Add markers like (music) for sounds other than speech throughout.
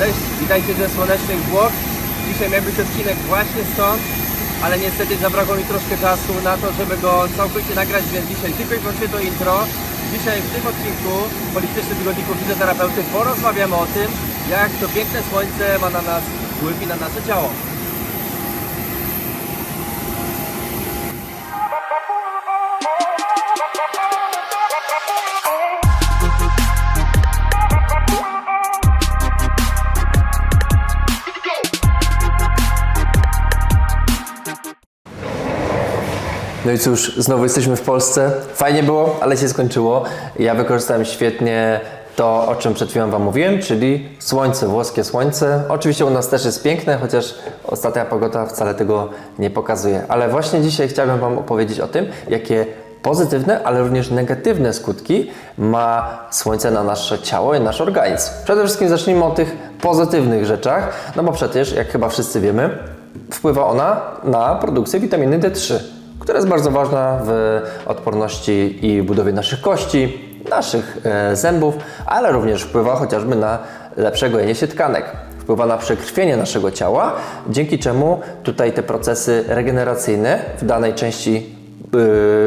Cześć, witajcie ze Słonecznych Włoch. Dzisiaj miał być odcinek właśnie stąd, ale niestety zabrakło mi troszkę czasu na to, żeby go całkowicie nagrać, więc dzisiaj tylko i wyłącznie to intro. Dzisiaj w tym odcinku Politycznym Tygodniku Fizjoterapeuty porozmawiamy o tym, jak to piękne słońce ma na nas wpływ i na nasze ciało. No i cóż, znowu jesteśmy w Polsce. Fajnie było, ale się skończyło. Ja wykorzystałem świetnie to, o czym przed chwilą Wam mówiłem, czyli słońce, włoskie słońce. Oczywiście u nas też jest piękne, chociaż ostatnia pogoda wcale tego nie pokazuje. Ale właśnie dzisiaj chciałbym Wam opowiedzieć o tym, jakie pozytywne, ale również negatywne skutki ma słońce na nasze ciało i nasz organizm. Przede wszystkim zacznijmy od tych pozytywnych rzeczach, no bo przecież, jak chyba wszyscy wiemy, wpływa ona na produkcję witaminy D3 która jest bardzo ważna w odporności i budowie naszych kości, naszych e, zębów, ale również wpływa chociażby na lepsze gojenie się tkanek. Wpływa na przekrwienie naszego ciała, dzięki czemu tutaj te procesy regeneracyjne w danej części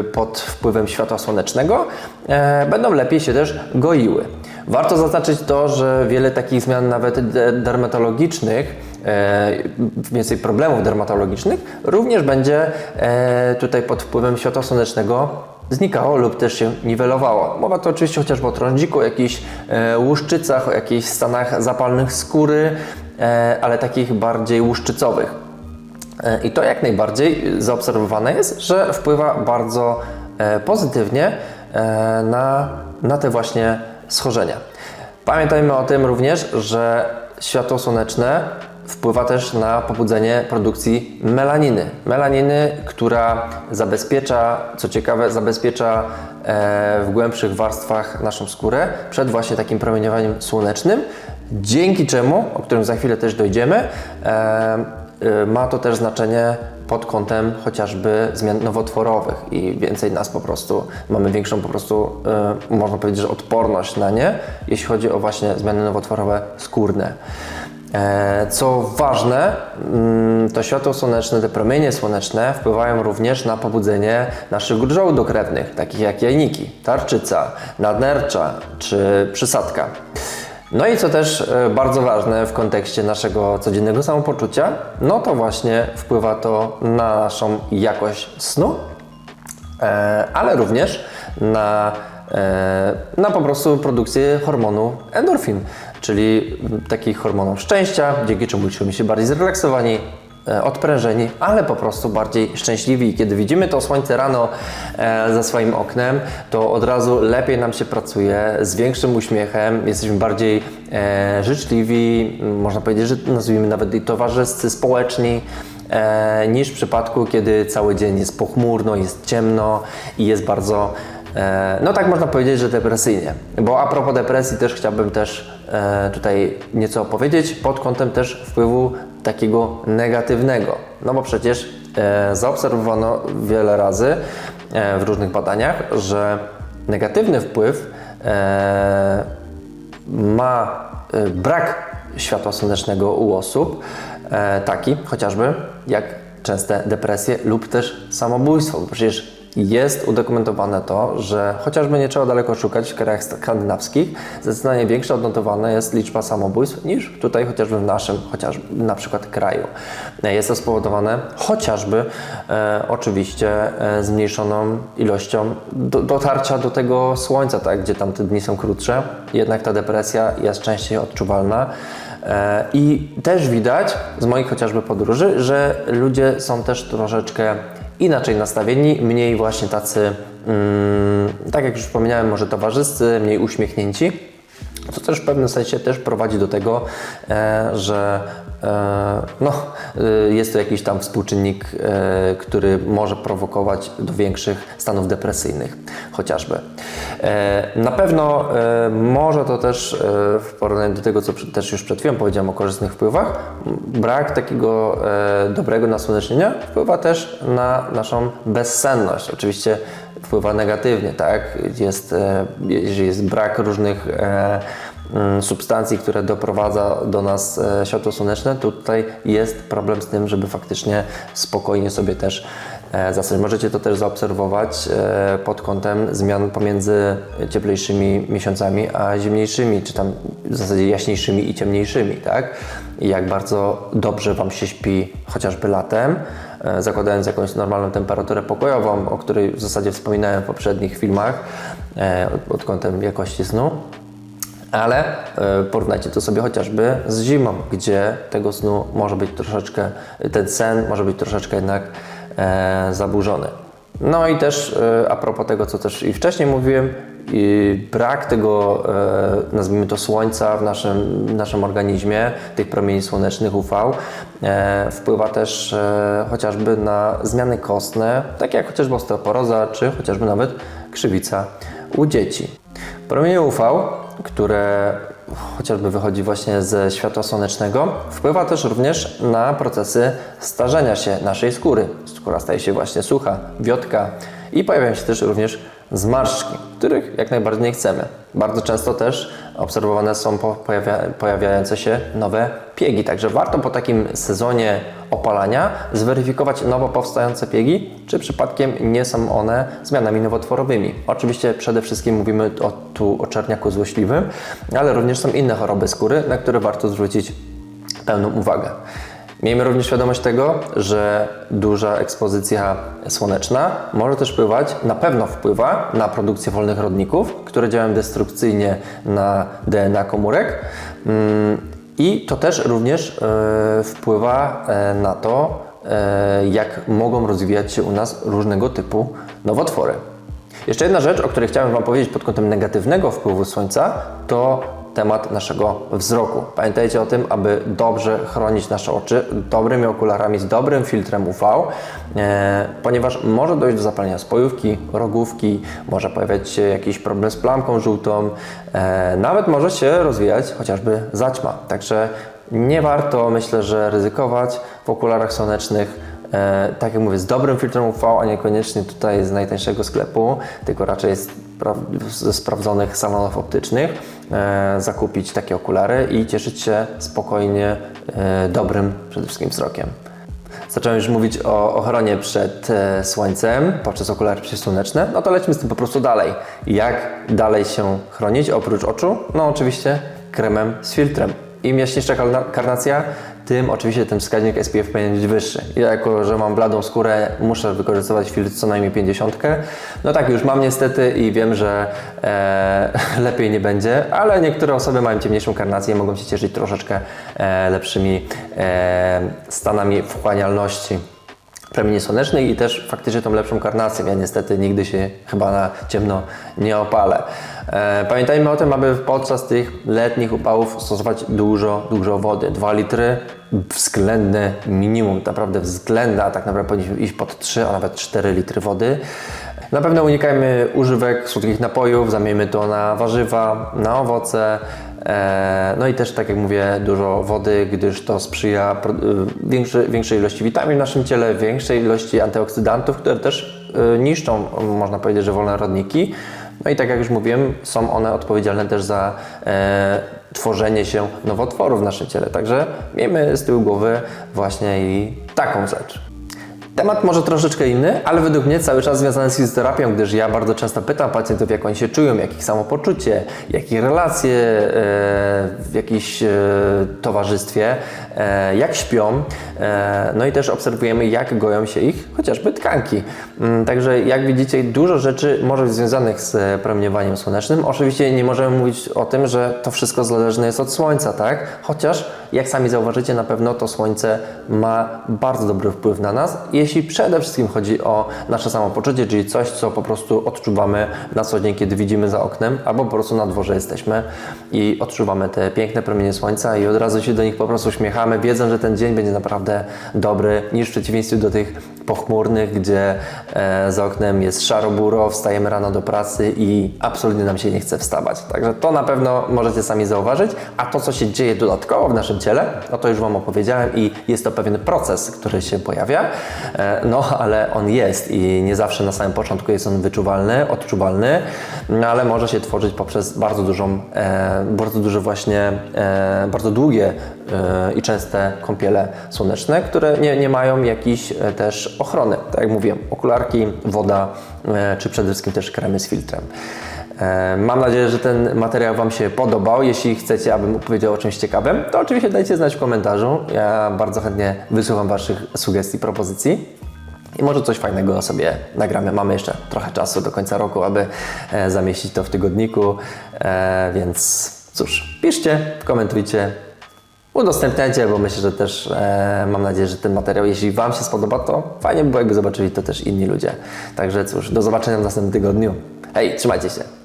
y, pod wpływem światła słonecznego e, będą lepiej się też goiły. Warto zaznaczyć to, że wiele takich zmian nawet de- dermatologicznych e, więcej problemów dermatologicznych, również będzie e, tutaj pod wpływem światła słonecznego znikało lub też się niwelowało. Mowa tu oczywiście chociażby o trądziku, o jakichś e, łuszczycach, o jakichś stanach zapalnych skóry, e, ale takich bardziej łuszczycowych. E, I to jak najbardziej zaobserwowane jest, że wpływa bardzo e, pozytywnie e, na, na te właśnie schorzenia. Pamiętajmy o tym również, że światło słoneczne wpływa też na pobudzenie produkcji melaniny. Melaniny, która zabezpiecza, co ciekawe, zabezpiecza e, w głębszych warstwach naszą skórę przed właśnie takim promieniowaniem słonecznym, dzięki czemu, o którym za chwilę też dojdziemy, e, y, ma to też znaczenie pod kątem chociażby zmian nowotworowych i więcej nas po prostu, mamy większą po prostu, y, można powiedzieć, że odporność na nie, jeśli chodzi o właśnie zmiany nowotworowe skórne. E, Co ważne, mm, to światło słoneczne, te promienie słoneczne wpływają również na pobudzenie naszych dróg żołdokrewnych, takich jak jajniki, tarczyca, nadnercza czy przysadka. No i co też e, bardzo ważne w kontekście naszego codziennego samopoczucia, no to właśnie wpływa to na naszą jakość snu, e, ale również na, e, na po prostu produkcję hormonu endorfin, czyli takich hormonów szczęścia, dzięki czemu czujemy się bardziej zrelaksowani, odprężeni, ale po prostu bardziej szczęśliwi. I Kiedy widzimy to słońce rano e, za swoim oknem, to od razu lepiej nam się pracuje, z większym uśmiechem, jesteśmy bardziej e, życzliwi, można powiedzieć, że nazwijmy nawet i towarzyscy, społeczni, e, niż w przypadku, kiedy cały dzień jest pochmurno, jest ciemno i jest bardzo E, No tak można powiedzieć, że depresyjnie. Bo a propos depresji też chciałbym też e, tutaj nieco opowiedzieć pod kątem też wpływu takiego negatywnego. No bo przecież e, zaobserwowano wiele razy e, w różnych badaniach, że negatywny wpływ e, ma e, brak światła słonecznego u osób, e, taki chociażby jak częste depresje lub też samobójstwo. Bo przecież jest udokumentowane to, że chociażby nie trzeba daleko szukać w krajach skandynawskich, zdecydowanie większa odnotowana jest liczba samobójstw niż tutaj chociażby w naszym, chociażby na przykład kraju. Jest to spowodowane chociażby e, oczywiście e, zmniejszoną ilością do, dotarcia do tego słońca, tak, gdzie tam te dni są krótsze, jednak ta depresja jest częściej odczuwalna. E, I też widać z moich chociażby podróży, że ludzie są też troszeczkę inaczej nastawieni, mniej właśnie tacy, mm, tak jak już wspomniałem, może towarzyscy, mniej uśmiechnięci. Co też w pewnym sensie też prowadzi do tego, e, że e, no, e, jest to jakiś tam współczynnik, który może prowokować do większych stanów depresyjnych, chociażby. Na pewno może to też w porównaniu do tego, co też już przed chwilą powiedziałem o korzystnych wpływach, brak takiego dobrego nasłonecznienia wpływa też na naszą bezsenność. Oczywiście wpływa negatywnie, tak? Jest, e, jeżeli jest brak różnych e, mm, substancji, które doprowadza do nas e, światło słoneczne, tutaj jest problem z tym, żeby faktycznie spokojnie sobie też zasnąć. Możecie to też zaobserwować pod kątem zmian pomiędzy cieplejszymi miesiącami a zimniejszymi, czy tam w zasadzie jaśniejszymi i ciemniejszymi, tak? I jak bardzo dobrze Wam się śpi chociażby latem, zakładając jakąś normalną temperaturę pokojową, o której w zasadzie wspominałem w poprzednich filmach e, pod, kątem jakości snu. Ale e, porównajcie to sobie chociażby z zimą, gdzie tego snu może być troszeczkę, ten sen może być troszeczkę jednak e, zaburzony. No i też e, a propos tego, co też i wcześniej mówiłem, brak tego, e, nazwijmy to słońca w naszym, w naszym organizmie, tych promieni słonecznych UV, e, wpływa też e, chociażby na zmiany kostne, takie jak chociażby osteoporoza, czy chociażby nawet krzywica u dzieci. Promienie UV, które chociażby wychodzi właśnie ze światła słonecznego, wpływa też również na procesy starzenia się naszej skóry. Skóra staje się właśnie sucha, wiotka i pojawiają się też również zmarszczki, których jak najbardziej nie chcemy. Bardzo często też obserwowane są po- pojawia, pojawiające się nowe piegi, także warto po takim sezonie opalania zweryfikować nowo powstające piegi, czy przypadkiem nie są one zmianami nowotworowymi. Oczywiście przede wszystkim mówimy o, tu o czerniaku złośliwym, ale również są inne choroby skóry, na które warto zwrócić pełną uwagę. Miejmy również świadomość tego, że duża ekspozycja słoneczna może też wpływać, na pewno wpływa na produkcję wolnych rodników, które działają destrukcyjnie na DNA komórek. Mm, I to też również e, wpływa e, na to, e, jak mogą rozwijać się u nas różnego typu nowotwory. Jeszcze jedna rzecz, o której chciałem Wam powiedzieć pod kątem negatywnego wpływu słońca, to temat naszego wzroku. Pamiętajcie o tym, aby dobrze chronić nasze oczy dobrymi okularami z dobrym filtrem UV, e, ponieważ może dojść do zapalenia spojówki, rogówki, może pojawiać się jakiś problem z plamką żółtą, e, nawet może się rozwijać chociażby zaćma. Także nie warto, myślę, że ryzykować w okularach słonecznych. E, tak jak mówię, z dobrym filtrem UV, a niekoniecznie tutaj z najtańszego sklepu, tylko raczej ze sprawdzonych salonów optycznych, zakupić takie okulary i cieszyć się spokojnie e, dobrym przede wszystkim wzrokiem. Zacząłem już mówić o ochronie przed e, słońcem poprzez okulary przeciwsłoneczne, no to lećmy z tym po prostu dalej. Jak dalej się chronić oprócz oczu? No oczywiście kremem z filtrem. Im jaśniejsza karna- karnacja, tym oczywiście ten wskaźnik SPF powinien być wyższy. Ja jako, że mam bladą skórę, muszę wykorzystywać filtr co najmniej 50. No tak już mam niestety i wiem, że e, (laughs) lepiej nie będzie, ale niektóre osoby mają ciemniejszą karnację i mogą się cieszyć troszeczkę e, lepszymi e, stanami wchłanialności promieni słonecznych i też faktycznie tą lepszą karnację. Ja niestety nigdy się chyba na ciemno nie opalę. E, pamiętajmy o tym, aby podczas tych letnich upałów stosować dużo, dużo wody. 2 litry względne minimum, naprawdę względne, a tak naprawdę powinniśmy iść pod 3, a nawet 4 litry wody. Na pewno unikajmy używek słodkich napojów, zamieńmy to na warzywa, na owoce, No i też, tak jak mówię, dużo wody, gdyż to sprzyja y, większej, większej ilości witamin w naszym ciele, większej ilości antyoksydantów, które też y, niszczą, można powiedzieć, że wolne rodniki. No i tak jak już mówiłem, są one odpowiedzialne też za e, tworzenie się nowotworów w naszym ciele. Także miejmy z tyłu głowy właśnie i taką rzecz. Temat może troszeczkę inny, ale według mnie cały czas związany z fizjoterapią, gdyż ja bardzo często pytam pacjentów, jak oni się czują, jak ich samopoczucie, jakie relacje e, w jakimś e, towarzystwie, jak śpią. E, no i też obserwujemy, jak goją się ich chociażby tkanki. Mm, Także jak widzicie, dużo rzeczy może być związanych z e, promieniowaniem słonecznym. Oczywiście nie możemy mówić o tym, że to wszystko zależne jest od słońca, tak? Chociaż, jak sami zauważycie, na pewno to słońce ma bardzo dobry wpływ na nas, jeśli przede wszystkim chodzi o nasze samopoczucie, czyli coś, co po prostu odczuwamy na co dzień, kiedy widzimy za oknem, albo po prostu na dworze jesteśmy i odczuwamy te piękne promienie słońca i od razu się do nich po prostu uśmiechamy, wiedząc, że ten dzień będzie naprawdę dobry, niż w przeciwieństwie do tych pochmurnych, gdzie e, za oknem jest szaro-buro, wstajemy rano do pracy i absolutnie nam się nie chce wstawać. Także to na pewno możecie sami zauważyć, a to, co się dzieje dodatkowo w naszym ciele, no to już Wam opowiedziałem i jest to pewien proces, który się pojawia, e, no ale on jest i nie zawsze na samym początku jest on wyczuwalny, odczuwalny, no ale może się tworzyć poprzez bardzo dużą, e, bardzo duże właśnie, bardzo długie i częste kąpiele słoneczne, które nie, nie mają jakiejś e, też ochrony, tak jak mówiłem, okularki, woda, e, czy przede wszystkim też kremy z filtrem. E, Mam nadzieję, że ten materiał Wam się podobał. Jeśli chcecie, abym opowiedział o czymś ciekawym, to oczywiście dajcie znać w komentarzu. Ja bardzo chętnie wysłucham Waszych sugestii, propozycji. I może coś fajnego sobie nagramy. Mamy jeszcze trochę czasu do końca roku, aby e, zamieścić to w tygodniku. Więc cóż, piszcie, komentujcie, udostępniajcie, bo myślę, że też e, mam nadzieję, że ten materiał, jeśli Wam się spodoba, to fajnie by było, jakby zobaczyli to też inni ludzie. Także cóż, do zobaczenia w następnym tygodniu. Hej, trzymajcie się.